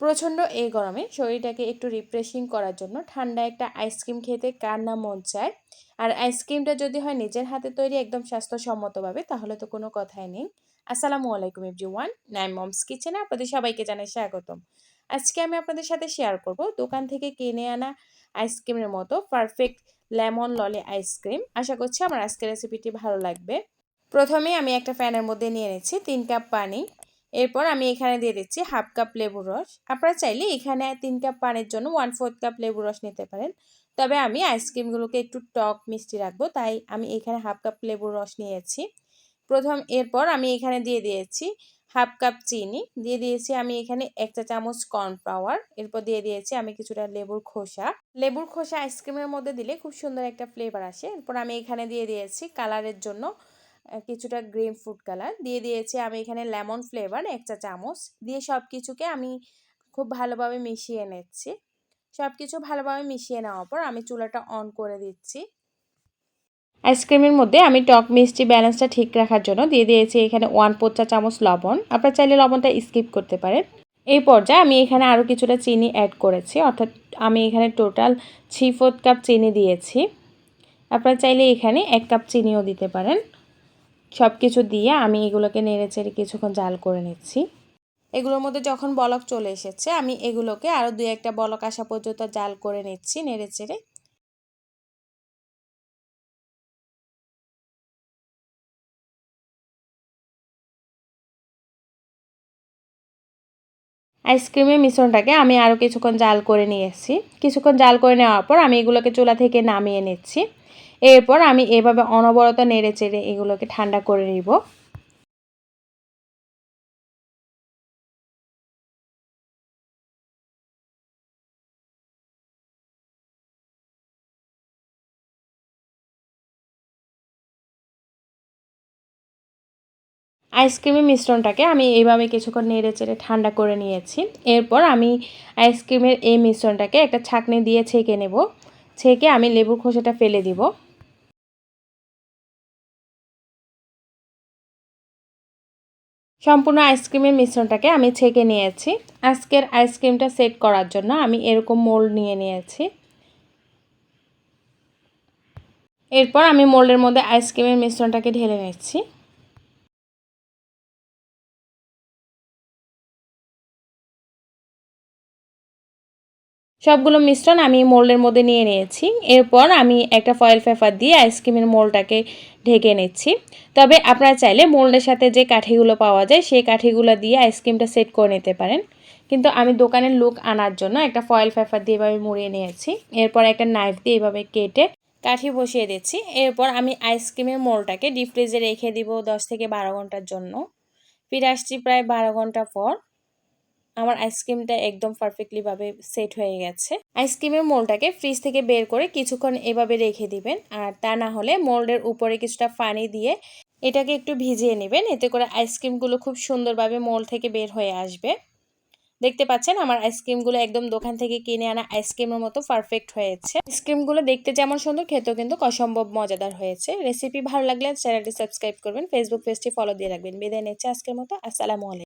প্রচণ্ড এই গরমে শরীরটাকে একটু রিফ্রেশিং করার জন্য ঠান্ডা একটা আইসক্রিম খেতে কার না মন চায়। আর আইসক্রিমটা যদি হয় নিজের হাতে তৈরি একদম স্বাস্থ্যসম্মতভাবে, তাহলে তো কোনো কথাই নেই। আসসালামু আলাইকুম এভরি ওয়ান নাইম মমস কিচেনে আপনাদের সবাইকে জানাই স্বাগতম। আজকে আমি আপনাদের সাথে শেয়ার করব দোকান থেকে কিনে আনা আইসক্রিমের মতো perfect lemon lolly ice cream আশা করছি আমার আজকের রেসিপিটি ভালো লাগবে। প্রথমে আমি একটা ফ্যানের মধ্যে নিয়ে নিচ্ছি, তিন কাপ পানি। এরপর আমি এখানে দিয়ে দিচ্ছি হাফ কাপ লেবুর রস। আপনারা চাইলে এখানে তিন কাপ পানির জন্য ওয়ান ফোর্থ কাপ লেবুর রস নিতে পারেন। তবে আমি আইসক্রিমগুলোকে একটু টক, মিষ্টি রাখব, তাই আমি এখানে হাফ কাপ লেবুর রস নিয়েছি। প্রথম এরপর আমি এখানে দিয়ে দিয়েছি হাফ কাপ চিনি। দিয়ে দিয়েছি আমি এখানে এক চা চামচ কর্নফ্লাওয়ার এরপর দিয়ে দিয়েছি আমি কিছুটা লেবুর খোসা। লেবুর খোসা আইসক্রিমের মধ্যে দিলে খুব সুন্দর একটা ফ্লেভার আসে। এরপর আমি এখানে দিয়ে দিয়েছি কালারের জন্য কিছুটা গ্রিন ফুড কালার। দিয়ে দিয়েছি আমি এখানে লেমন ফ্লেভার, এক চা চামচ। দিয়ে সব কিছুকে আমি খুব ভালোভাবে মিশিয়ে নিচ্ছি। সব কিছু ভালোভাবে মিশিয়ে নেওয়ার পর আমি চুলাটা অন করে দিচ্ছি। আইসক্রিমের মধ্যে আমি টক মিষ্টি ব্যালেন্সটা ঠিক রাখার জন্য দিয়ে দিয়েছি এখানে ওয়ান ফোর চা চামচ লবণ। আপনার চাইলে লবণটা স্কিপ করতে পারেন। এই পর্যায়ে আমি এখানে আরও কিছুটা চিনি অ্যাড করেছি। অর্থাৎ আমি এখানে টোটাল থ্রি ফোর্থ কাপ চিনি দিয়েছি। আপনারা চাইলে এখানে এক কাপ চিনিও দিতে পারেন। সব কিছু দিয়ে আমি এগুলোকে নেড়ে চেড়ে কিছুক্ষণ জাল করে নিচ্ছি। এগুলোর মধ্যে যখন বলক চলে এসেছে, আমি এগুলোকে আরও দুই একটা বলক আসা পর্যন্ত জাল করে নিচ্ছি, নেড়ে চেড়ে। আইসক্রিমের মিশ্রণটাকে আমি আরও কিছুক্ষণ জাল করে নিয়েছি। কিছুক্ষণ জাল করে নেওয়ার পর আমি এগুলোকে চুলা থেকে নামিয়ে নিচ্ছি। এরপর আমি এভাবে অনবরত নেড়ে চেড়ে এগুলোকে ঠান্ডা করে নিব। আইসক্রিমের মিশ্রণটাকে আমি এইভাবে কিছুক্ষণ নেড়ে চেড়ে ঠান্ডা করে নিয়েছি। এরপর আমি আইসক্রিমের এই মিশ্রণটাকে একটা ছাঁকনি দিয়ে ছেঁকে নেব। ছেঁকে আমি লেবুর খোসাটা ফেলে দিব। সম্পূর্ণ আইসক্রিমের মিশ্রণটাকে আমি ছেঁকে নিয়েছি। আজকের আইসক্রিমটা সেট করার জন্য আমি এরকম মোল্ড নিয়ে নিয়েছি। এরপর আমি মোল্ডের মধ্যে আইসক্রিমের মিশ্রণটাকে ঢেলে নিচ্ছি। সবগুলো মিশ্রণ আমি মোল্ডের মধ্যে নিয়ে নিয়েছি। এরপর আমি একটা ফয়েল পেপার দিয়ে আইসক্রিমের মোলটাকে ঢেকে নিচ্ছি। তবে আপনারা চাইলে মোল্ডের সাথে যে কাঠিগুলো পাওয়া যায়, সেই কাঠিগুলো দিয়ে আইসক্রিমটা সেট করে নিতে পারেন। কিন্তু আমি দোকানের লুক আনার জন্য একটা ফয়েল পেপার দিয়ে এভাবে মুড়িয়ে নিয়েছি। এরপর একটা নাইফ দিয়ে এভাবে কেটে কাঠি বসিয়ে দিচ্ছি। এরপর আমি আইসক্রিমের মোলটাকে ডিপ ফ্রিজে রেখে দিব দশ থেকে বারো ঘণ্টার জন্য। ফিরে আসছি প্রায় বারো ঘণ্টা পর। আমার আইসক্রিমটা একদম পারফেক্টলিভাবে সেট হয়ে গেছে। আইসক্রিমের মোলটাকে ফ্রিজ থেকে বের করে কিছুক্ষণ এভাবে রেখে দিবেন, আর তা না হলে মোল্ডের উপরে কিছুটা পানি দিয়ে এটাকে একটু ভিজিয়ে নেবেন, এতে করে আইসক্রিমগুলো খুব সুন্দরভাবে মোল থেকে বের হয়ে আসবে। দেখতে পাচ্ছেন আমার আইসক্রিমগুলো একদম দোকান থেকে কিনে আনা আইসক্রিমের মতো পারফেক্ট হয়েছে। আইসক্রিমগুলো দেখতে যেমন সুন্দর, খেতেও কিন্তু অসম্ভব মজাদার হয়েছে। রেসিপি ভালো লাগলে চ্যানেলটি সাবস্ক্রাইব করবেন ফেসবুক পেজটি ফলো দিয়ে রাখবেন। বিদায় নিচ্ছে আজকের মতো, আসসালামু আলাইকুম।